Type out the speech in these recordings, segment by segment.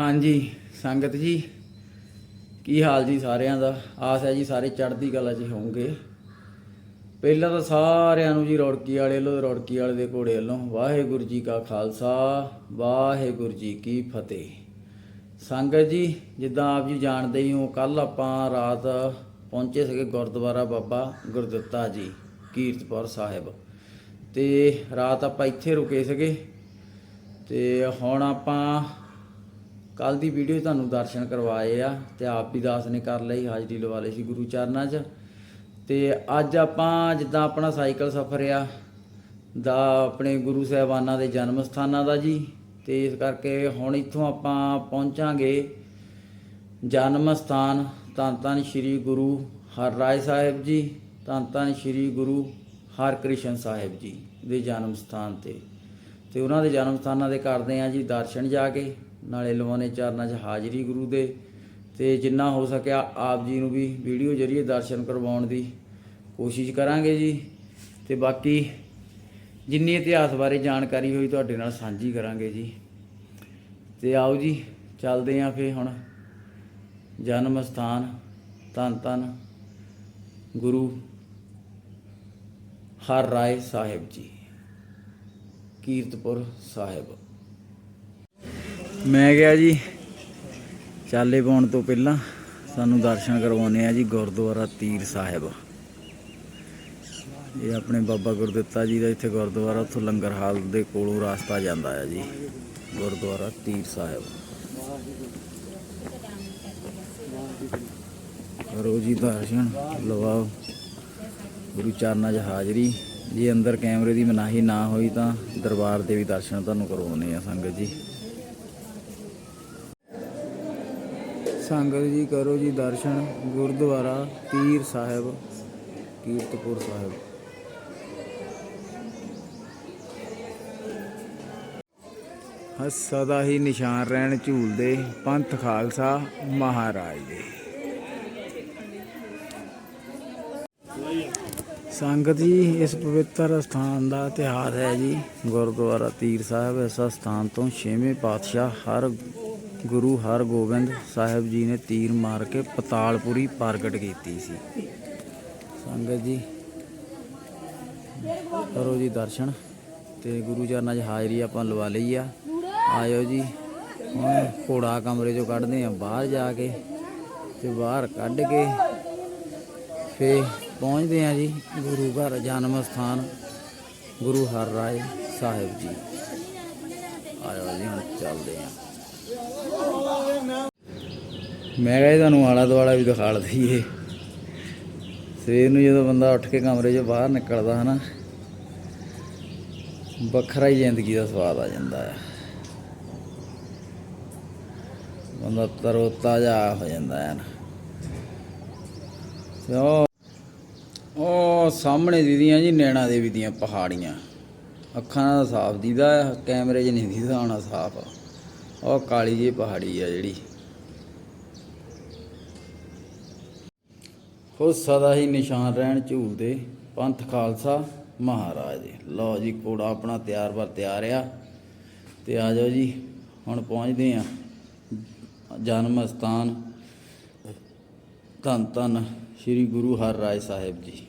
ਹਾਂਜੀ, ਸੰਗਤ ਜੀ, ਕੀ ਹਾਲ ਜੀ ਸਾਰਿਆਂ ਦਾ? ਆਸ ਹੈ ਜੀ ਸਾਰੇ ਚੜ੍ਹਦੀ ਕਲਾ 'ਚ ਹੋਵੋਗੇ। ਪਹਿਲਾਂ ਤਾਂ ਸਾਰਿਆਂ ਨੂੰ ਜੀ ਰੌੜਕੀ ਵਾਲੇ ਵੱਲੋਂ ਰੌੜਕੀ ਵਾਲੇ ਦੇ ਘੋੜੇ ਵੱਲੋਂ ਵਾਹਿਗੁਰੂ ਜੀ ਕਾ ਖਾਲਸਾ, ਵਾਹਿਗੁਰੂ ਜੀ ਕੀ ਫਤਿਹ। ਸੰਗਤ ਜੀ, ਜਿੱਦਾਂ ਆਪ ਜੀ ਜਾਣਦੇ ਹੀ ਹੋ ਕੱਲ ਆਪਾਂ ਰਾਤ ਪਹੁੰਚੇ ਸੀਗੇ ਗੁਰਦੁਆਰਾ ਬਾਬਾ ਗੁਰਦਿੱਤਾ ਜੀ, ਕੀਰਤਪੁਰ ਸਾਹਿਬ। ਤੇ ਰਾਤ ਆਪਾਂ ਇੱਥੇ ਰੁਕੇ ਸੀਗੇ। ਤੇ ਹੁਣ ਆਪਾਂ ਕੱਲ ਦੀ ਵੀਡੀਓ ਤੁਹਾਨੂੰ ਦਰਸ਼ਨ ਕਰਵਾਏ ਆ ਤੇ ਆਪ ਵੀ ਦਾਸ ਨੇ ਕਰ ਲਈ, ਹਾਜ਼ਰੀ ਲਵਾ ਲਈ ਸੀ ਗੁਰੂ ਚਰਨਾਂ 'ਚ। ਤੇ ਅੱਜ ਆਪਾਂ ਜਿੱਦਾਂ ਆਪਣਾ ਸਾਈਕਲ ਸਫ਼ਰ ਆ, ਦਾ ਆਪਣੇ ਗੁਰੂ ਸਾਹਿਬਾਨਾਂ ਦੇ ਜਨਮ ਸਥਾਨਾਂ ਦਾ ਜੀ। ਤੇ ਇਸ ਕਰਕੇ ਹੁਣ ਇੱਥੋਂ ਆਪਾਂ ਪਹੁੰਚਾਂਗੇ ਜਨਮ ਸਥਾਨ ਧੰਨ ਧੰਨ ਸ੍ਰੀ ਗੁਰੂ ਹਰਰਾਏ ਸਾਹਿਬ ਜੀ, ਧੰਨ ਧੰਨ ਸ੍ਰੀ ਗੁਰੂ ਹਰਕ੍ਰਿਸ਼ਨ ਸਾਹਿਬ ਜੀ ਦੇ ਜਨਮ ਸਥਾਨ ਤੇ। ਤੇ ਉਹਨਾਂ ਦੇ ਜਨਮ ਸਥਾਨਾਂ ਦੇ ਕਰਦੇ ਆ ਜੀ ਦਰਸ਼ਨ ਜਾ ਕੇ। ਨਾਲੇ ਲਵਾਉਣੇ ਚਰਨਾਂ 'ਚ ਹਾਜ਼ਰੀ ਗੁਰੂ ਦੇ ਤੇ ਜਿੰਨਾ ਹੋ ਸਕਿਆ ਆਪ ਜੀ ਨੂੰ ਵੀ ਵੀਡੀਓ ਜਰੀਏ ਦਰਸ਼ਨ ਕਰਵਾਉਣ ਦੀ ਕੋਸ਼ਿਸ਼ ਕਰਾਂਗੇ ਜੀ। ਤੇ ਬਾਕੀ ਜਿੰਨੀ ਇਤਿਹਾਸ ਬਾਰੇ ਜਾਣਕਾਰੀ ਹੋਈ ਤੁਹਾਡੇ ਨਾਲ ਸਾਂਝੀ ਕਰਾਂਗੇ ਜੀ। ਤੇ ਆਓ ਜੀ, ਚੱਲਦੇ ਆਂ ਫੇ ਹੁਣ। ਜਨਮ ਸਥਾਨ, ਧੰਨ ਧੰਨ ਗੁਰੂ ਹਰ ਰਾਏ ਸਾਹਿਬ ਜੀ, ਕੀਰਤਪੁਰ ਸਾਹਿਬ। ਮੈਂ ਗਿਆ ਜੀ ਚਾਲੇ ਪਾਉਣ ਤੋਂ ਪਹਿਲਾਂ ਸਾਨੂੰ ਦਰਸ਼ਨ ਕਰਵਾਉਣੇ ਆ ਜੀ ਗੁਰਦੁਆਰਾ ਤੀਰ ਸਾਹਿਬ। ਇਹ ਆਪਣੇ ਬਾਬਾ ਗੁਰਦਿੱਤਾ ਜੀ ਦਾ ਇੱਥੇ ਗੁਰਦੁਆਰਾ, ਉੱਥੋਂ ਲੰਗਰ ਹਾਲ ਦੇ ਕੋਲੋਂ ਰਾਸਤਾ ਜਾਂਦਾ ਹੈ ਜੀ, ਗੁਰਦੁਆਰਾ ਤੀਰ ਸਾਹਿਬ। ਕਰੋ ਜੀ ਦਰਸ਼ਨ, ਲਵਾਓ। ਗੁਰੂ ਚਰਨਾਂ 'ਚ ਹਾਜ਼ਰੀ। ਜੇ ਅੰਦਰ ਕੈਮਰੇ ਦੀ ਮਨਾਹੀ ਨਾ ਹੋਈ ਤਾਂ ਦਰਬਾਰ ਦੇ ਵੀ ਦਰਸ਼ਨ ਤੁਹਾਨੂੰ ਕਰਵਾਉਣੇ ਆ ਸੰਗਤ ਜੀ। ਸੰਗਤ ਜੀ ਕਰੋ ਜੀ ਦਰਸ਼ਨ, ਗੁਰਦੁਆਰਾ ਤੀਰ ਸਾਹਿਬ, ਕੀਰਤਪੁਰ ਸਾਹਿਬ। ਹਸ ਸਦਾ ਹੀ ਨਿਸ਼ਾਨ ਰਹਿਣ ਝੂਲਦੇ ਪੰਥ ਖਾਲਸਾ ਮਹਾਰਾਜ ਦੇ। ਸੰਗਤ ਜੀ, ਇਸ ਪਵਿੱਤਰ ਸਥਾਨ ਦਾ ਇਤਿਹਾਸ ਹੈ ਜੀ। ਗੁਰਦੁਆਰਾ ਤੀਰ ਸਾਹਿਬ, ਇਸ ਸਥਾਨ ਤੋਂ ਛੇਵੇਂ ਪਾਤਸ਼ਾਹ ਹਰ ਗੁਰੂ ਹਰਗੋਬਿੰਦ ਸਾਹਿਬ ਜੀ ਨੇ ਤੀਰ ਮਾਰ ਕੇ ਪਤਾਲਪੁਰੀ ਪ੍ਰਗਟ ਕੀਤੀ ਸੀ। ਸੰਗਤ ਜੀ, ਕਰੋ ਜੀ ਦਰਸ਼ਨ ਤੇ ਗੁਰੂ ਚਰਨਾਂ 'ਚ ਹਾਜ਼ਰੀ ਆਪਾਂ ਲਵਾ ਲਈ ਆ। ਆਇਓ ਜੀ, ਹੁਣ ਘੋੜਾ ਕਮਰੇ 'ਚੋਂ ਕੱਢਦੇ ਆ, ਬਾਹਰ ਜਾ ਕੇ ਤੇ ਬਾਹਰ ਕੱਢ ਕੇ ਫੇ ਪਹੁੰਚਦੇ ਆ ਜੀ ਗੁਰੂ ਘਰ ਜਨਮ ਸਥਾਨ, ਗੁਰੂ ਹਰ ਰਾਏ ਸਾਹਿਬ ਜੀ। ਆਇਓ ਜੀ, ਹੁਣ ਚੱਲਦੇ ਆ। ਮੈਂ ਕਿਹਾ ਜੀ ਤੁਹਾਨੂੰ ਆਲਾ ਦੁਆਲਾ ਵੀ ਦਿਖਾ ਲਈਏ ਸਵੇਰ ਨੂੰ ਜਦੋਂ ਬੰਦਾ ਉੱਠ ਕੇ ਕਮਰੇ 'ਚੋਂ ਬਾਹਰ ਨਿਕਲਦਾ ਹਨਾ, ਵੱਖਰਾ ਹੀ ਜ਼ਿੰਦਗੀ ਦਾ ਸਵਾਦ ਆ ਜਾਂਦਾ ਆ। ਬੰਦਾ ਤਰੋ ਤਾਜ਼ਾ ਹੋ ਜਾਂਦਾ ਹੈ ਨਾ। ਉਹ ਉਹ ਸਾਹਮਣੇ ਦੀਦੀਆਂ ਜੀ ਨੈਣਾ ਦੇਵੀ ਦੀਆਂ ਪਹਾੜੀਆਂ। ਅੱਖਾਂ ਨਾਲ ਸਾਫ਼ ਦੀਦਾ ਕੈਮਰੇ 'ਚ ਨਹੀਂ ਦੀਦਾ ਹੋਣਾ ਸਾਫ਼। ਉਹ ਕਾਲੀ ਜੀ ਪਹਾੜੀ ਆ ਜਿਹੜੀ। ਹੋ ਸਦਾ ਹੀ ਨਿਸ਼ਾਨ ਰਹਿਣ ਝੂਲਦੇ ਪੰਥ ਖਾਲਸਾ ਮਹਾਰਾਜ। ਲਓ ਜੀ ਕੋੜਾ ਆਪਣਾ ਤਿਆਰ ਬਰ ਤਿਆਰ ਆ। ਤੇ ਆ ਜਾਓ ਜੀ, ਹੁਣ ਪਹੁੰਚਦੇ ਆ ਜਨਮ ਸਥਾਨ, ਧੰਨ ਧੰਨ ਸ੍ਰੀ ਗੁਰੂ ਹਰਰਾਏ ਸਾਹਿਬ ਜੀ।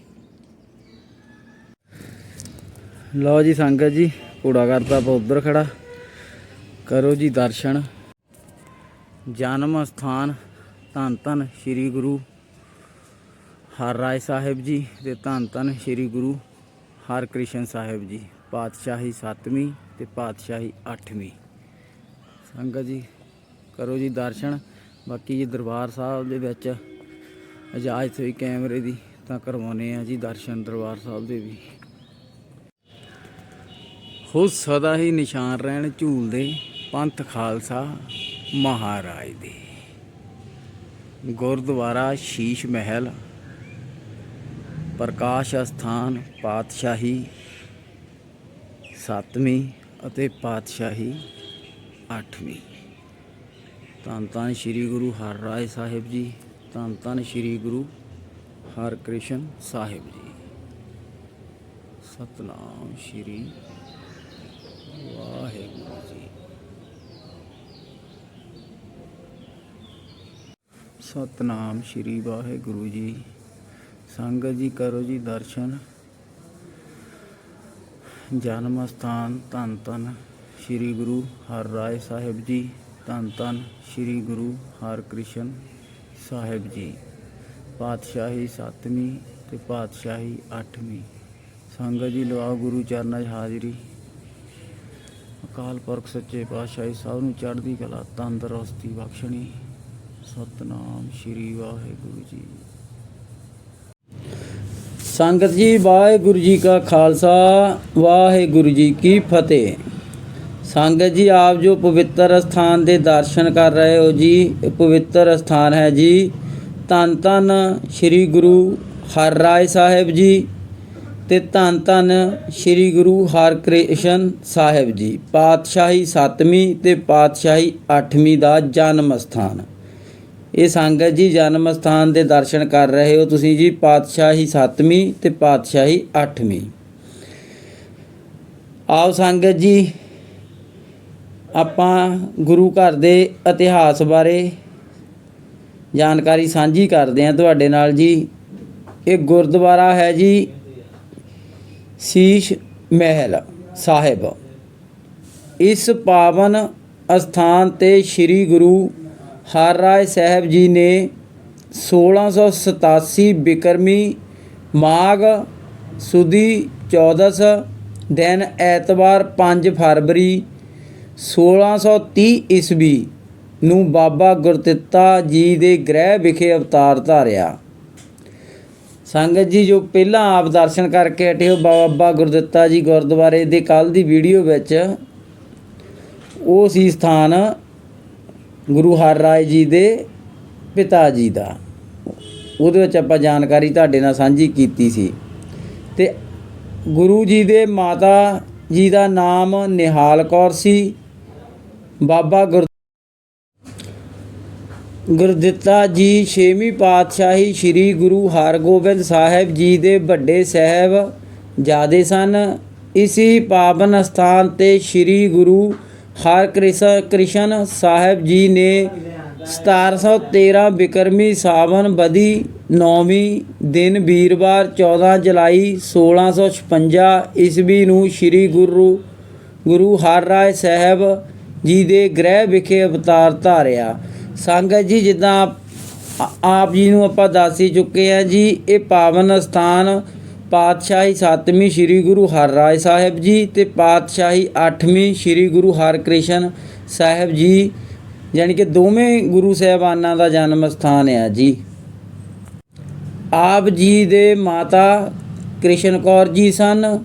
ਲਓ ਜੀ, ਸੰਗਤ ਜੀ, ਘੋੜਾ ਕਰਤਾ ਆਪਾਂ ਉਧਰ ਖੜਾ। ਕਰੋ ਜੀ ਦਰਸ਼ਨ। ਜਨਮ ਸਥਾਨ, ਧੰਨ ਧੰਨ ਸ੍ਰੀ ਗੁਰੂ ਹਰ ਰਾਏ ਸਾਹਿਬ ਜੀ ਤੇ ਧੰਨ ਧੰਨ ਸ੍ਰੀ ਗੁਰੂ ਹਰਕ੍ਰਿਸ਼ਨ ਸਾਹਿਬ ਜੀ, ਪਾਤਸ਼ਾਹੀ 7ਵੀਂ ਤੇ ਪਾਤਸ਼ਾਹੀ 8ਵੀਂ ਸੰਗਤ ਜੀ, ਕਰੋ ਜੀ ਦਰਸ਼ਨ। ਬਾਕੀ ਜੀ ਦਰਬਾਰ ਸਾਹਿਬ ਦੇ ਵਿੱਚ ਇਜਾਜ਼ਤ ਹੋਈ ਕੈਮਰੇ ਦੀ ਤਾਂ ਕਰਵਾਉਨੇ ਆ ਜੀ ਦਰਸ਼ਨ ਦਰਬਾਰ ਸਾਹਿਬ ਦੇ ਵੀ। ਹੋ ਸਦਾ ਹੀ ਨਿਸ਼ਾਨ ਰਹਿਣ ਝੂਲਦੇ ਪੰਥ ਖਾਲਸਾ ਮਹਾਰਾਜ ਦੇ। ਗੁਰਦੁਆਰਾ ਸ਼ੀਸ਼ ਮਹਿਲ ਪ੍ਰਕਾਸ਼ ਅਸਥਾਨ ਪਾਤਸ਼ਾਹੀ 7ਵੀਂ ਅਤੇ ਪਾਤਸ਼ਾਹੀ 8ਵੀਂ ਧੰਨ ਧੰਨ ਸ੍ਰੀ ਗੁਰੂ ਹਰਰਾਏ ਸਾਹਿਬ ਜੀ, ਧੰਨ ਧੰਨ ਸ੍ਰੀ ਗੁਰੂ ਹਰਕ੍ਰਿਸ਼ਨ ਸਾਹਿਬ ਜੀ। ਸਤਨਾਮ ਸ੍ਰੀ ਵਾਹਿਗੁਰੂ ਜੀ। ਸਤਨਾਮ ਸ਼੍ਰੀ ਵਾਹਿਗੁਰੂ ਜੀ। ਸੰਗਤ ਜੀ ਕਰੋ ਜੀ ਦਰਸ਼ਨ। ਜਨਮ ਸਥਾਨ ਧੰਨ ਧੰਨ ਸ਼੍ਰੀ ਗੁਰੂ ਹਰ ਰਾਏ ਸਾਹਿਬ ਜੀ। ਧੰਨ ਧੰਨ ਸ਼੍ਰੀ ਗੁਰੂ ਹਰਕ੍ਰਿਸ਼ਨ ਸਾਹਿਬ ਜੀ। ਪਾਤਸ਼ਾਹੀ ਸੱਤਵੀਂ ਤੇ ਪਾਤਸ਼ਾਹੀ ਅੱਠਵੀਂ। ਸੰਗਤ ਜੀ ਲਵਾ ਗੁਰੂ ਚਰਨਾਂ 'ਚ ਹਾਜ਼ਰੀ। ਅਕਾਲ ਪੁਰਖ ਸੱਚੇ ਪਾਤਸ਼ਾਹੀ ਸਭ ਨੂੰ ਚੜ੍ਹਦੀ ਕਲਾ, ਤੰਦਰੁਸਤੀ ਬਖਸ਼ਣੀ। ਸਤਨਾਮ ਸ਼੍ਰੀ ਵਾਹਿਗੁਰੂ ਜੀ। ਸੰਗਤ ਜੀ, ਵਾਹਿਗੁਰੂ ਜੀ ਕਾ ਖਾਲਸਾ, ਵਾਹਿਗੁਰੂ ਜੀ ਕੀ ਫਤਿਹ। ਸੰਗਤ ਜੀ, ਆਪ ਜੋ ਪਵਿੱਤਰ ਸਥਾਨ ਦੇ ਦਰਸ਼ਨ ਕਰ ਰਹੇ ਹੋ ਜੀ ਇਹ ਪਵਿੱਤਰ ਸਥਾਨ ਹੈ ਜੀ। ਧੰਨ ਧੰਨ ਸ੍ਰੀ ਗੁਰੂ ਹਰ ਰਾਏ ਸਾਹਿਬ ਜੀ ਤੇ ਧੰਨ ਧੰਨ ਸ੍ਰੀ ਗੁਰੂ ਹਰਕ੍ਰਿਸ਼ਨ ਸਾਹਿਬ ਜੀ, ਪਾਤਸ਼ਾਹੀ 7ਵੀਂ ਤੇ ਪਾਤਸ਼ਾਹੀ 8ਵੀਂ ਦਾ ਜਨਮ ਸਥਾਨ। ਇਹ ਸੰਗਤ ਜੀ ਜਨਮ ਸਥਾਨ ਦੇ ਦਰਸ਼ਨ ਕਰ ਰਹੇ ਹੋ ਤੁਸੀਂ ਜੀ ਪਾਤਸ਼ਾਹੀ 7ਵੀਂ ਤੇ ਪਾਤਸ਼ਾਹੀ 8ਵੀਂ ਆਓ ਸੰਗਤ ਜੀ, ਆਪਾਂ ਗੁਰੂ ਘਰ ਦੇ ਇਤਿਹਾਸ ਬਾਰੇ ਜਾਣਕਾਰੀ ਸਾਂਝੀ ਕਰਦੇ ਹਾਂ ਤੁਹਾਡੇ ਨਾਲ ਜੀ। ਇਹ ਗੁਰਦੁਆਰਾ ਹੈ ਜੀ ਸੀਸ਼ ਮਹਿਲ ਸਾਹਿਬ। ਇਸ ਪਾਵਨ ਅਸਥਾਨ ਤੇ ਸ੍ਰੀ ਗੁਰੂ ਹਰ ਹਰਿਰਾਏ ਸਾਹਿਬ ਜੀ ਨੇ 1687 ਬਿਕਰਮੀ ਮਾਘ ਸੁਦੀ 14 ਦਿਨ ਐਤਵਾਰ 5 ਫਰਵਰੀ 1630 ਈਸਵੀ ਨੂੰ ਬਾਬਾ ਗੁਰਦਿੱਤਾ ਜੀ ਦੇ ਗ੍ਰਹਿ ਵਿਖੇ ਅਵਤਾਰ ਧਾਰਿਆ। ਸੰਗਤ ਜੀ, ਜੋ ਪਹਿਲਾਂ ਆਪ ਦਰਸ਼ਨ ਕਰਕੇ ਹਟੇ ਹੋ ਬਾਬਾ ਗੁਰਦਿੱਤਾ ਜੀ ਗੁਰਦੁਆਰੇ ਦੇ ਕੱਲ ਦੀ ਵੀਡੀਓ ਵਿੱਚ, ਉਹ ਸੀ ਸਥਾਨ ਗੁਰੂ ਹਰ ਰਾਏ ਜੀ ਦੇ ਪਿਤਾ ਜੀ ਦਾ। ਉਹਦੇ ਵਿੱਚ ਆਪਾਂ ਜਾਣਕਾਰੀ ਤੁਹਾਡੇ ਨਾਲ ਸਾਂਝੀ ਕੀਤੀ ਸੀ। ਤੇ ਗੁਰੂ ਜੀ ਦੇ ਮਾਤਾ ਜੀ ਦਾ ਨਾਮ ਨਿਹਾਲ ਕੌਰ ਸੀ। ਬਾਬਾ ਗੁਰ ਗੁਰਦਿੱਤਾ ਜੀ ਛੇਵੀਂ ਪਾਤਸ਼ਾਹੀ ਸ੍ਰੀ ਗੁਰੂ ਹਰਗੋਬਿੰਦ ਸਾਹਿਬ ਜੀ ਦੇ ਵੱਡੇ ਸਾਹਿਬ ਜਾਦੇ ਸਨ। ਇਸੀ ਪਾਵਨ ਸਥਾਨ ਤੇ ਸ੍ਰੀ ਗੁਰੂ ਹਰਕ੍ਰਿਸ਼ਨ ਕ੍ਰਿਸ਼ਨ ਸਾਹਿਬ ਜੀ ਨੇ 1713 ਬਿਕਰਮੀ ਸਾਵਨ ਬਦੀ ਨੌਵੀਂ ਦਿਨ ਵੀਰਵਾਰ 14 ਜੁਲਾਈ 1656 ਈਸਵੀ ਨੂੰ ਸ੍ਰੀ ਗੁਰੂ ਗੁਰੂ ਹਰ ਹਰਿਰਾਏ ਸਾਹਿਬ ਜੀ ਦੇ ਗ੍ਰਹਿ ਵਿਖੇ ਅਵਤਾਰ ਧਾਰਿਆ। ਸੰਗਤ ਜੀ, ਜਿੱਦਾਂ ਆਪ- ਆਪ ਜੀ ਨੂੰ ਆਪਾਂ ਦੱਸ ਹੀ ਚੁੱਕੇ ਆ ਜੀ, ਇਹ ਪਾਵਨ ਸਥਾਨ ਪਾਤਸ਼ਾਹੀ 7ਵੀਂ ਸ੍ਰੀ ਗੁਰੂ ਹਰਿਰਾਏ ਸਾਹਿਬ ਜੀ ਤੇ ਪਾਤਸ਼ਾਹੀ 8ਵੀਂ ਸ੍ਰੀ ਗੁਰੂ ਹਰਕ੍ਰਿਸ਼ਨ ਸਾਹਿਬ ਜੀ ਯਾਨੀ ਕਿ ਦੋਵੇਂ ਗੁਰੂ ਸਾਹਿਬਾਨਾਂ ਦਾ ਜਨਮ ਸਥਾਨ ਆ ਜੀ। ਆਪ ਜੀ ਦੇ ਮਾਤਾ ਕ੍ਰਿਸ਼ਨ ਕੌਰ ਜੀ ਸਨ।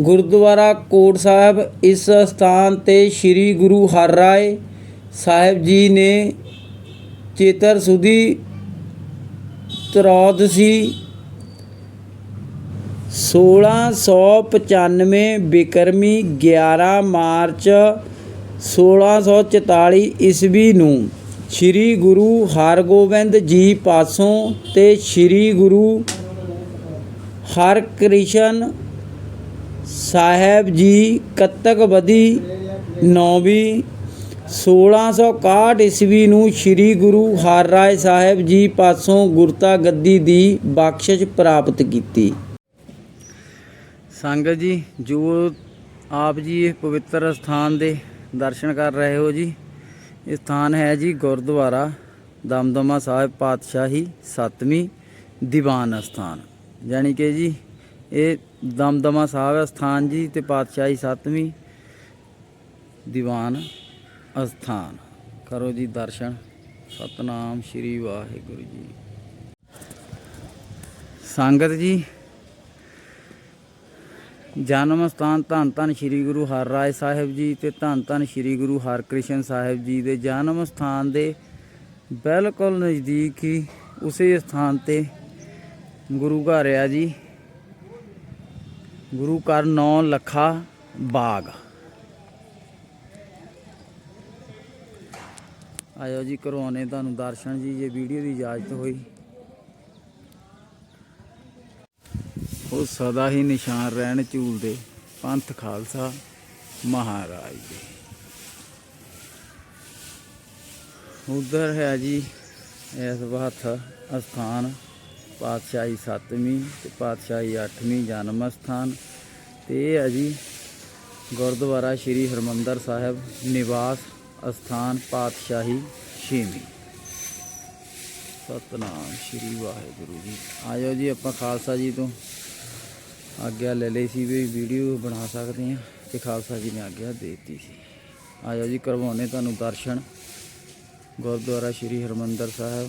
ਗੁਰਦੁਆਰਾ ਕੋਟ ਸਾਹਿਬ ਇਸ ਸਥਾਨ ਤੇ ਸ੍ਰੀ ਗੁਰੂ ਹਰਿਰਾਏ ਸਾਹਿਬ ਜੀ ਨੇ ਚੇਤਰ ਸੁਦੀ ਤਰੋਦਸੀ 1695 ਬਿਕਰਮੀ 11 ਮਾਰਚ 1644 ਈਸਵੀ ਨੂੰ ਸ੍ਰੀ ਗੁਰੂ ਹਰਗੋਬਿੰਦ ਜੀ ਪਾਸੋਂ ਤੇ ਸ੍ਰੀ ਗੁਰੂ ਹਰਕ੍ਰਿਸ਼ਨ ਸਾਹਿਬ ਜੀ ਕੱਤਕ ਬਦੀ ਨੌਵੀਂ 1661 ਈਸਵੀ ਨੂੰ ਸ੍ਰੀ ਗੁਰੂ ਹਰਿਰਾਏ ਸਾਹਿਬ ਜੀ ਪਾਸੋਂ ਗੁਰਤਾ ਗੱਦੀ ਦੀ ਬਖਸ਼ਿਸ਼ ਪ੍ਰਾਪਤ ਕੀਤੀ। ਸੰਗਤ ਜੀ, ਜੋ ਆਪ ਜੀ ਇਹ ਪਵਿੱਤਰ ਸਥਾਨ ਦੇ ਦਰਸ਼ਨ ਕਰ ਰਹੇ ਹੋ ਜੀ, ਇਹ ਸਥਾਨ ਹੈ ਜੀ ਗੁਰਦੁਆਰਾ ਦਮਦਮਾ ਸਾਹਿਬ ਪਾਤਸ਼ਾਹੀ 7ਵੀਂ ਦੀਵਾਨ ਸਥਾਨ। ਯਾਨੀ ਕਿ ਜੀ, ਇਹ ਦਮਦਮਾ ਸਾਹਿਬ ਸਥਾਨ ਜੀ ਤੇ ਪਾਤਸ਼ਾਹੀ 7ਵੀਂ ਦੀਵਾਨ ਅਸਥਾਨ ਕਰੋ ਜੀ ਦਰਸ਼ਨ। ਸਤਨਾਮ ਸ਼੍ਰੀ ਵਾਹਿਗੁਰੂ ਜੀ। ਸੰਗਤ ਜੀ ਜਨਮ ਸਥਾਨ ਧੰਨ ਧੰਨ ਸ੍ਰੀ ਗੁਰੂ ਹਰਿਰਾਏ ਸਾਹਿਬ ਜੀ ਤੇ ਧੰਨ ਧੰਨ ਸ੍ਰੀ ਗੁਰੂ ਹਰਕ੍ਰਿਸ਼ਨ ਸਾਹਿਬ ਜੀ ਦੇ ਜਨਮ ਸਥਾਨ ਦੇ ਬਿਲਕੁਲ ਨਜ਼ਦੀਕ ਹੀ ਉਸੇ ਸਥਾਨ ਤੇ ਗੁਰੂ ਘਰ ਆ ਜੀ। ਗੁਰੂ ਘਰ 9 ਲੱਖਾ ਬਾਗ। ਆਇਓ ਜੀ ਕਰਵਾਉਣੇ ਤੁਹਾਨੂੰ ਦਰਸ਼ਨ ਜੀ, ਜੇ ਵੀਡੀਓ ਦੀ ਇਜਾਜ਼ਤ ਹੋਈ। ਉਹ ਸਦਾ ਹੀ ਨਿਸ਼ਾਨ ਰਹਿਣ ਝੂਲਦੇ ਪੰਥ ਖਾਲਸਾ ਮਹਾਰਾਜ ਦੇ। ਉਧਰ ਹੈ ਜੀ ਇਸ ਵਕਤ ਅਸਥਾਨ, ਪਾਤਸ਼ਾਹੀ 7ਵੀਂ ਤੇ ਪਾਤਸ਼ਾਹੀ 8ਵੀਂ ਜਨਮ ਅਸਥਾਨ ਤੇ ਇਹ ਹੈ ਜੀ ਗੁਰਦੁਆਰਾ ਸ੍ਰੀ ਹਰਮੰਦਰ ਸਾਹਿਬ ਨਿਵਾਸ ਅਸਥਾਨ ਪਾਤਸ਼ਾਹੀ 6ਵੀਂ ਸਤਨਾਮ ਸ੍ਰੀ ਵਾਹਿਗੁਰੂ ਜੀ। ਆਇਓ ਜੀ ਆਪਾਂ ਖਾਲਸਾ ਜੀ ਤੋਂ ਆਗਿਆ ਲੈ ਲਈ ਸੀ ਵੀ ਵੀਡੀਓ ਬਣਾ ਸਕਦੇ ਹਾਂ ਤੇ ਖਾਲਸਾ ਜੀ ਨੇ ਆਗਿਆ ਦੇ ਦਿੱਤੀ ਸੀ। ਆਜੋ ਜੀ ਕਰਵਾਉਣੇ ਤੁਹਾਨੂੰ ਦਰਸ਼ਨ। ਗੁਰਦੁਆਰਾ ਸ੍ਰੀ ਹਰਮੰਦਰ ਸਾਹਿਬ,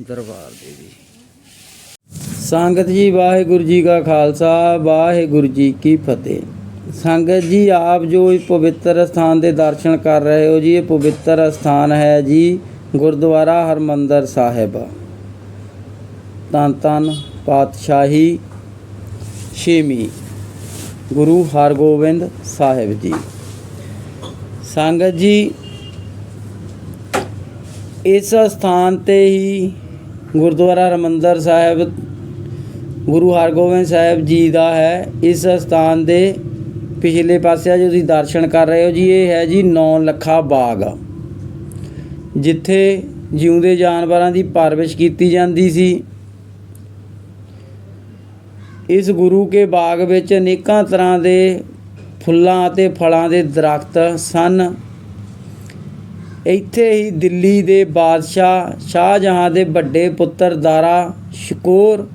ਦਰਬਾਰ ਦੇ ਜੀ। ਸੰਗਤ ਜੀ, ਵਾਹਿਗੁਰੂ ਜੀ ਕਾ ਖਾਲਸਾ, ਵਾਹਿਗੁਰੂ ਜੀ ਕੀ ਫਤਿਹ। ਸੰਗਤ ਜੀ, ਆਪ ਜੋ ਇਸ ਪਵਿੱਤਰ ਸਥਾਨ ਦੇ ਦਰਸ਼ਨ ਕਰ ਰਹੇ ਹੋ ਜੀ, ਇਹ ਪਵਿੱਤਰ ਸਥਾਨ ਹੈ ਜੀ, ਗੁਰਦੁਆਰਾ ਹਰਮੰਦਰ ਸਾਹਿਬ। ਧੰਨ ਧੰਨ ਪਾਤਸ਼ਾਹੀ ਛੇਵੀਂ ਗੁਰੂ ਹਰਗੋਬਿੰਦ ਸਾਹਿਬ ਜੀ। ਸੰਗਤ ਜੀ, ਇਸ ਸਥਾਨ ਤੇ ਹੀ ਗੁਰਦੁਆਰਾ ਹਰਮੰਦਰ ਸਾਹਿਬ, ਗੁਰੂ ਹਰਗੋਬਿੰਦ ਸਾਹਿਬ ਜੀ ਦਾ ਹੈ। ਇਸ ਸਥਾਨ ਦੇ ਪਿਛਲੇ ਪਾਸੇ ਜੋ ਤੁਸੀਂ ਦਰਸ਼ਨ ਕਰ ਰਹੇ ਹੋ ਜੀ, ਇਹ ਹੈ ਜੀ 9 ਲੱਖਾ ਬਾਗ। ਜਿੱਥੇ ਜਿਉਂਦੇ ਜਾਨਵਰਾਂ ਦੀ ਪਰਵਿਸ਼ ਕੀਤੀ ਜਾਂਦੀ ਸੀ। ਇਸ ਗੁਰੂ ਕੇ ਬਾਗ ਵਿੱਚ ਅਨੇਕਾਂ ਤਰ੍ਹਾਂ ਦੇ ਫੁੱਲਾਂ ਅਤੇ ਫਲਾਂ ਦੇ ਦਰਖਤ ਸਨ। ਇੱਥੇ ਹੀ ਦਿੱਲੀ ਦੇ ਬਾਦਸ਼ਾਹ ਸ਼ਾਹਜਹਾਂ ਦੇ ਵੱਡੇ ਪੁੱਤਰ ਦਾਰਾ ਸ਼ਕੋਰ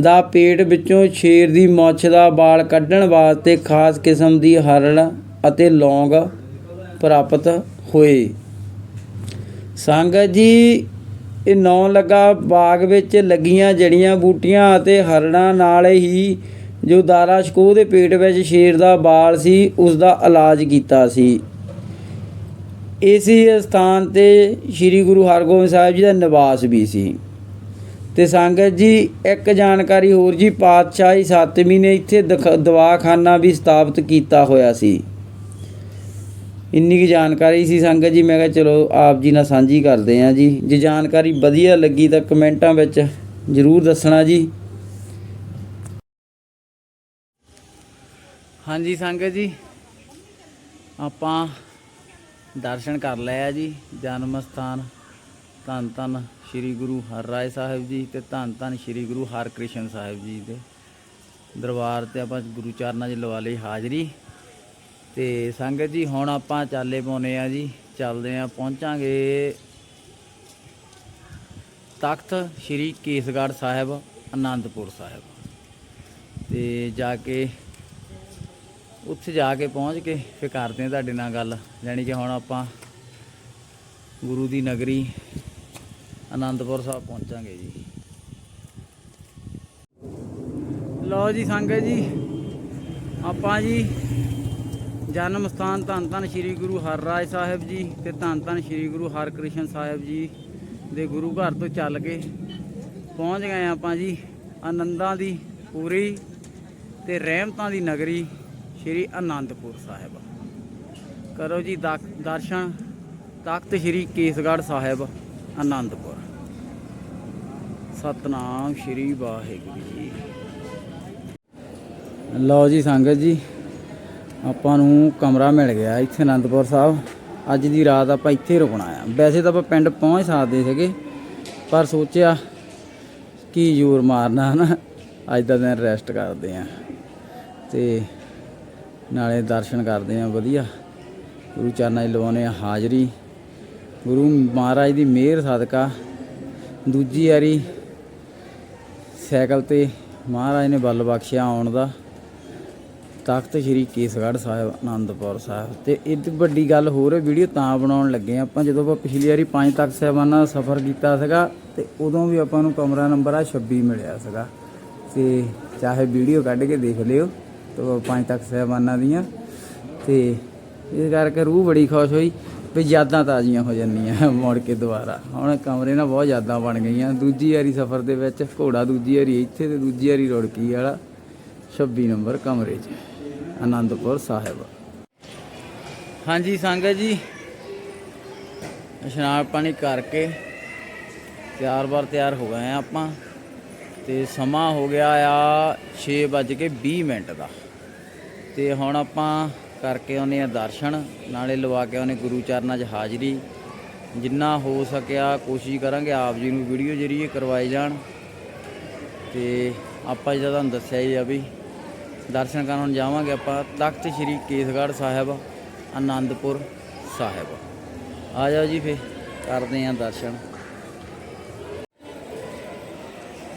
ਦਾ ਪੇਟ ਵਿੱਚੋਂ ਸ਼ੇਰ ਦੀ ਮੁੱਛ ਦਾ ਵਾਲ ਕੱਢਣ ਵਾਸਤੇ ਖਾਸ ਕਿਸਮ ਦੀ ਹਰਣ ਅਤੇ ਲੌਂਗ ਪ੍ਰਾਪਤ ਹੋਏ। ਸੰਗਤ ਜੀ ਇਹ ਨੌ ਲੱਗਾ ਬਾਗ ਵਿੱਚ ਲੱਗੀਆਂ ਜੜੀਆਂ ਬੂਟੀਆਂ ਅਤੇ ਹਰੜਾਂ ਨਾਲ ਹੀ ਜੋ ਦਾਰਾ ਸ਼ਕੋਹ ਦੇ ਪੇਟ ਵਿੱਚ ਸ਼ੇਰ ਦਾ ਬਾਲ ਸੀ, ਉਸ ਦਾ ਇਲਾਜ ਕੀਤਾ ਸੀ। ਇਸੇ ਸਥਾਨ ਤੇ ਸ੍ਰੀ ਗੁਰੂ ਹਰਗੋਬਿੰਦ ਸਾਹਿਬ ਜੀ ਦਾ ਨਿਵਾਸ ਵੀ ਸੀ। ਤੇ ਸੰਗਤ ਜੀ, ਇੱਕ ਜਾਣਕਾਰੀ ਹੋਰ ਜੀ, ਪਾਤਸ਼ਾਹੀ ਸਤਵੀਂ ਨੇ ਇੱਥੇ ਦਖ- ਦਵਾਖਾਨਾ ਵੀ ਸਥਾਪਿਤ ਕੀਤਾ ਹੋਇਆ ਸੀ। ਇੰਨੀ ਕੁ ਜਾਣਕਾਰੀ ਸੀ ਸੰਗਤ ਜੀ, ਮੈਂ ਕਿਹਾ ਚਲੋ ਆਪ ਜੀ ਨਾਲ ਸਾਂਝੀ ਕਰਦੇ ਹਾਂ ਜੀ। ਜੇ ਜਾਣਕਾਰੀ ਵਧੀਆ ਲੱਗੀ ਤਾਂ ਕਮੈਂਟਾਂ ਵਿੱਚ ਜਰੂਰ ਦੱਸਣਾ ਜੀ। ਹਾਂਜੀ ਸੰਗਤ ਜੀ, ਆਪਾਂ ਦਰਸ਼ਨ ਕਰ ਲਏ ਆ ਜੀ, ਜਨਮ ਸਥਾਨ ਧੰਨ ਧੰਨ ਸ੍ਰੀ ਗੁਰੂ ਹਰਰਾਏ ਸਾਹਿਬ ਜੀ ਤੇ ਧੰਨ ਧੰਨ ਸ੍ਰੀ ਗੁਰੂ ਹਰਕ੍ਰਿਸ਼ਨ ਸਾਹਿਬ ਜੀ ਦੇ ਦਰਬਾਰ ਤੇ ਆਪਾਂ ਗੁਰੂ ਚਰਨਾਂ 'ਚ ਲਵਾ ਲਈ ਹਾਜ਼ਰੀ। ਤੇ ਸੰਗਤ ਜੀ, ਹੁਣ ਆਪਾਂ ਚਾਲੇ ਪਾਉਨੇ ਆ ਜੀ। ਚੱਲਦੇ ਆ, ਪਹੁੰਚਾਂਗੇ। ਤਖਤ ਸ੍ਰੀ ਕੇਸਗੜ੍ਹ ਸਾਹਿਬ ਆਨੰਦਪੁਰ ਸਾਹਿਬ। ਤੇ ਜਾ ਕੇ, ਉੱਥੇ ਜਾ ਕੇ ਪਹੁੰਚ ਕੇ ਫਿਰ ਕਰਦੇ ਆ ਤੁਹਾਡੇ ਨਾਲ ਗੱਲ। ਯਾਨੀ ਕਿ ਹੁਣ ਆਪਾਂ ਗੁਰੂ ਦੀ ਨਗਰੀ ਆਨੰਦਪੁਰ ਸਾਹਿਬ ਪਹੁੰਚਾਂਗੇ ਜੀ। ਲਓ ਜੀ, ਸੰਗਤ ਜੀ, ਆਪਾਂ ਜੀ ਜਨਮ ਸਥਾਨ ਧੰਨ ਧੰਨ ਸ੍ਰੀ ਗੁਰੂ ਹਰਰਾਏ ਸਾਹਿਬ ਜੀ ਤੇ ਧੰਨ ਧੰਨ ਸ੍ਰੀ ਗੁਰੂ ਹਰਕ੍ਰਿਸ਼ਨ ਸਾਹਿਬ ਜੀ ਦੇ ਗੁਰੂ ਘਰ ਤੋਂ ਚੱਲ ਕੇ ਪਹੁੰਚ ਗਏ ਆਪਾਂ ਜੀ ਆਨੰਦਾਂ ਦੀ ਪੂਰੀ ਤੇ ਰਹਿਮਤਾਂ ਦੀ ਨਗਰੀ ਸ੍ਰੀ ਆਨੰਦਪੁਰ ਸਾਹਿਬ। ਕਰੋ ਜੀ ਦਾਕ- ਦਰਸ਼ਨ, ਤਖਤ ਸ੍ਰੀ ਕੇਸਗੜ੍ਹ ਸਾਹਿਬ, ਆਨੰਦਪੁਰ। ਸਤਨਾਮ ਸ੍ਰੀ ਵਾਹਿਗੁਰੂ ਜੀ। ਲਓ ਜੀ ਸੰਗਤ ਜੀ ਆਪਾਂ ਨੂੰ ਕਮਰਾ ਮਿਲ ਗਿਆ ਇੱਥੇ ਅਨੰਦਪੁਰ ਸਾਹਿਬ। ਅੱਜ ਦੀ ਰਾਤ ਆਪਾਂ ਇੱਥੇ ਰੁਕਣਾ ਆ। ਵੈਸੇ ਤਾਂ ਆਪਾਂ ਪਿੰਡ ਪਹੁੰਚ ਸਕਦੇ ਸੀਗੇ, ਪਰ ਸੋਚਿਆ ਕੀ ਜ਼ੋਰ ਮਾਰਨਾ ਹਨਾ। ਅੱਜ ਦਾ ਦਿਨ ਰੈਸਟ ਕਰਦੇ ਆ ਤੇ ਨਾਲੇ ਦਰਸ਼ਨ ਕਰਦੇ ਆ ਵਧੀਆ। ਗੁਰੂ ਚਰਨਾਂ 'ਚ ਲਵਾਉਂਦੇ ਆ ਹਾਜ਼ਰੀ। ਗੁਰੂ ਮਹਾਰਾਜ ਦੀ ਮਿਹਰ ਸਦਕਾ ਦੂਜੀ ਵਾਰੀ ਸਾਈਕਲ ਤੇ ਮਹਾਰਾਜ ਨੇ ਬਲ ਬਖਸ਼ਿਆ ਆਉਣ ਦਾ। ਤਖਤ ਸ੍ਰੀ ਕੇਸਗੜ੍ਹ ਸਾਹਿਬ ਆਨੰਦਪੁਰ ਸਾਹਿਬ। ਤੇ ਇਹ ਵੱਡੀ ਗੱਲ ਹੋਰ ਹੈ, ਵੀਡੀਓ ਤਾਂ ਬਣਾਉਣ ਲੱਗੇ ਹਾਂ ਆਪਾਂ। ਜਦੋਂ ਆਪਾਂ ਪਿਛਲੀ ਵਾਰੀ ਪੰਜ ਤਖਤ ਸਾਹਿਬਾਨਾਂ ਦਾ ਸਫ਼ਰ ਕੀਤਾ ਸੀਗਾ, ਤੇ ਉਦੋਂ ਵੀ ਆਪਾਂ ਨੂੰ ਕਮਰਾ ਨੰਬਰ ਆ 26 ਮਿਲਿਆ ਸੀਗਾ। ਤੇ ਚਾਹੇ ਵੀਡੀਓ ਕੱਢ ਕੇ ਦੇਖ ਲਿਓ, ਤੇ ਪੰਜ ਤਖਤ ਸਾਹਿਬਾਨਾਂ ਦੀਆਂ। ਤੇ ਇਸ ਕਰਕੇ ਰੂਹ ਬੜੀ ਖੁਸ਼ ਹੋਈ ਵੀ ਯਾਦਾਂ ਤਾਜ਼ੀਆਂ ਹੋ ਜਾਂਦੀਆਂ ਮੁੜ ਕੇ ਦੁਬਾਰਾ। ਹੁਣ ਕਮਰੇ ਨਾਲ ਬਹੁਤ ਯਾਦਾਂ ਬਣ ਗਈਆਂ। ਦੂਜੀ ਵਾਰੀ ਸਫ਼ਰ ਦੇ ਵਿੱਚ ਘੋੜਾ ਦੂਜੀ ਵਾਰੀ ਇੱਥੇ ਤੇ ਦੂਜੀ ਵਾਰੀ ਰੁੜਕੀ ਵਾਲਾ। 26 ਨੰਬਰ ਕਮਰੇ 'ਚ। ਆਨੰਦਪੁਰ ਸਾਹਿਬ। ਹਾਂਜੀ ਸੰਗਤ ਜੀ, ਇਸ਼ਨਾਨ ਪਾਣੀ ਕਰਕੇ ਤਿਆਰ ਬਾਰ ਤਿਆਰ ਹੋ ਗਏ ਆ ਆਪਾਂ ਤੇ ਸਮਾਂ ਹੋ ਗਿਆ ਆ 6:20 ਮਿੰਟ ਦਾ। ਤੇ ਹੁਣ ਆਪਾਂ ਕਰਕੇ ਆਉਨੇ ਆ ਦਰਸ਼ਨ, ਨਾਲੇ ਲਵਾ ਕੇ ਆਉਨੇ ਗੁਰੂ ਚਰਨਾਂ 'ਚ ਹਾਜ਼ਰੀ। ਜਿੰਨਾ ਹੋ ਸਕਿਆ ਕੋਸ਼ਿਸ਼ ਕਰਾਂਗੇ ਆਪ ਜੀ ਨੂੰ ਵੀਡੀਓ ਜਰੀਏ ਕਰਵਾਏ ਜਾਣ। ਤੇ ਆਪਾਂ ਜਿਹੜਾ ਤੁਹਾਨੂੰ ਦੱਸਿਆ ਹੀ ਆ ਵੀ ਦਰਸ਼ਨ ਕਰਨ ਜਾਵਾਂਗੇ ਆਪਾਂ। ਤਖਤ ਸ੍ਰੀ ਕੇਸਗੜ੍ਹ ਸਾਹਿਬ, ਆਨੰਦਪੁਰ ਸਾਹਿਬ। ਆ ਜਾਓ ਜੀ ਫੇ ਕਰਦੇ ਆਂ ਦਰਸ਼ਨ।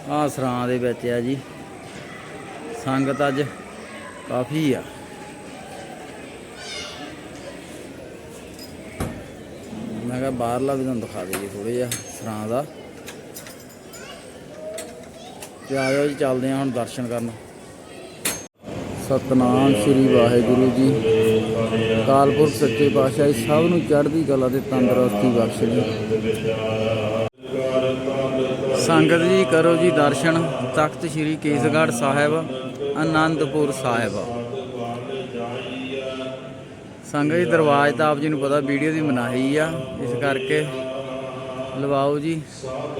ਆ ਸਰਾਂ ਦੇ ਵਿੱਚ ਆ ਜੀ। ਸੰਗਤ ਅੱਜ ਕਾਫੀ ਆ। ਮੈਂ ਕਿਹਾ ਬਾਹਰਲਾ ਵੀ ਤੁਹਾਨੂੰ ਦਿਖਾ ਦਈਏ ਥੋੜੇ ਜਿਹਾ ਸਰਾਂ ਦਾ। ਤੇ ਆ ਜਾਓ ਜੀ, ਚੱਲਦੇ ਹਾਂ ਹੁਣ ਦਰਸ਼ਨ ਕਰਨ। ਸਤਨਾਮ ਸ੍ਰੀ ਵਾਹਿਗੁਰੂ ਜੀ। ਕਾਲਪੁਰਖ ਸੱਚੇ ਪਾਤਸ਼ਾਹ ਜੀ ਸਭ ਨੂੰ ਚੜ੍ਹਦੀ ਕਲਾ ਤੇ ਤੰਦਰੁਸਤੀ ਬਖਸ਼ ਜੀ। ਸੰਗਤ ਜੀ, ਕਰੋ ਜੀ ਦਰਸ਼ਨ। ਤਖਤ ਸ੍ਰੀ ਕੇਸਗੜ੍ਹ ਸਾਹਿਬ ਆਨੰਦਪੁਰ ਸਾਹਿਬ। ਸੰਗਤ ਜੀ ਦਰਵਾਜ਼ ਤਾਂ ਆਪ ਜੀ ਨੂੰ ਪਤਾ ਵੀਡੀਓ ਦੀ ਮਨਾਹੀ ਆ। ਇਸ ਕਰਕੇ ਲਵਾਓ ਜੀ,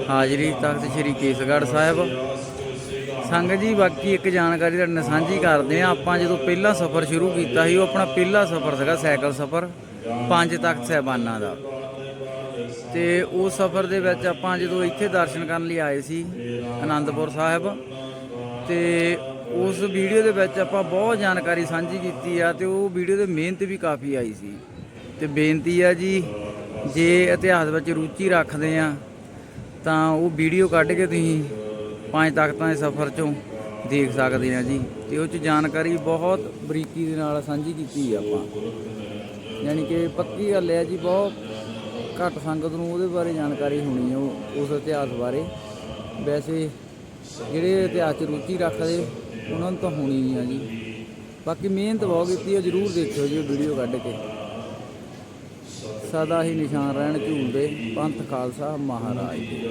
ਹਾਜ਼ਰੀ ਤਖਤ ਸ੍ਰੀ ਕੇਸਗੜ੍ਹ ਸਾਹਿਬ। ਸੰਗਤ ਜੀ, ਬਾਕੀ ਇੱਕ ਜਾਣਕਾਰੀ ਤੁਹਾਡੇ ਨਾਲ ਸਾਂਝੀ ਕਰਦੇ ਆ ਆਪਾਂ ਜਦੋਂ ਪਹਿਲਾ ਸਫ਼ਰ ਸ਼ੁਰੂ ਕੀਤਾ ਸੀ, ਉਹ ਆਪਣਾ ਪਹਿਲਾ ਸਫ਼ਰ ਸੀਗਾ ਸਾਈਕਲ ਸਫ਼ਰ, ਪੰਜ ਤਖਤ ਸਹਿਬਾਨਾਂ ਦਾ। ਤੇ ਉਸ ਸਫ਼ਰ ਦੇ ਵਿੱਚ ਆਪਾਂ ਜਦੋਂ ਇੱਥੇ ਦਰਸ਼ਨ ਕਰਨ ਲਈ ਆਏ ਸੀ ਆਨੰਦਪੁਰ ਸਾਹਿਬ, ਤੇ ਉਸ ਵੀਡੀਓ ਦੇ ਵਿੱਚ ਆਪਾਂ ਬਹੁਤ ਜਾਣਕਾਰੀ ਸਾਂਝੀ ਕੀਤੀ ਆ ਤੇ ਉਹ ਵੀਡੀਓ ਦੇ ਮਿਹਨਤ ਵੀ ਕਾਫੀ ਆਈ ਸੀ। ਤੇ ਬੇਨਤੀ ਆ ਜੀ, ਜੇ ਇਤਿਹਾਸ ਵਿੱਚ ਰੁਚੀ ਰੱਖਦੇ ਆ, ਤਾਂ ਉਹ ਵੀਡੀਓ ਕੱਢ ਕੇ ਤੁਸੀਂ ਪੰਜ ਤਖਤਾਂ ਦੇ ਸਫ਼ਰ ਚੋਂ ਦੇਖ ਸਕਦੇ ਆ ਜੀ। ਤੇ ਉਹ ਚ ਜਾਣਕਾਰੀ ਬਹੁਤ ਬਰੀਕੀ ਦੇ ਨਾਲ ਸਾਂਝੀ ਕੀਤੀ ਆ ਆਪਾਂ। ਯਾਨੀ ਕਿ ਪੱਕੀ ਗੱਲ ਹੈ ਜੀ, ਬਹੁਤ ਘੱਟ ਸੰਗਤ ਨੂੰ ਉਹਦੇ ਬਾਰੇ ਜਾਣਕਾਰੀ ਹੋਣੀ ਹੈ ਉਹ- ਉਸ ਇਤਿਹਾਸ ਬਾਰੇ। ਵੈਸੇ ਜਿਹੜੇ ਇਤਿਹਾਸ 'ਚ ਰੁਚੀ ਰੱਖਦੇ, ਉਹਨਾਂ ਨੂੰ ਤਾਂ ਹੋਣੀ ਨਹੀਂ ਆ ਜੀ। ਬਾਕੀ ਮਿਹਨਤ ਬਹੁਤ ਕੀਤੀ ਹੈ ਜਰੂਰ ਦੇਖਿਓ ਜੀ ਵੀਡੀਓ ਕੱਢ ਕੇ। ਸਦਾ ਹੀ ਨਿਸ਼ਾਨ ਰਹਿਣ ਝੂਲਦੇ, ਪੰਥ ਖਾਲਸਾ ਮਹਾਰਾਜ ਜੀ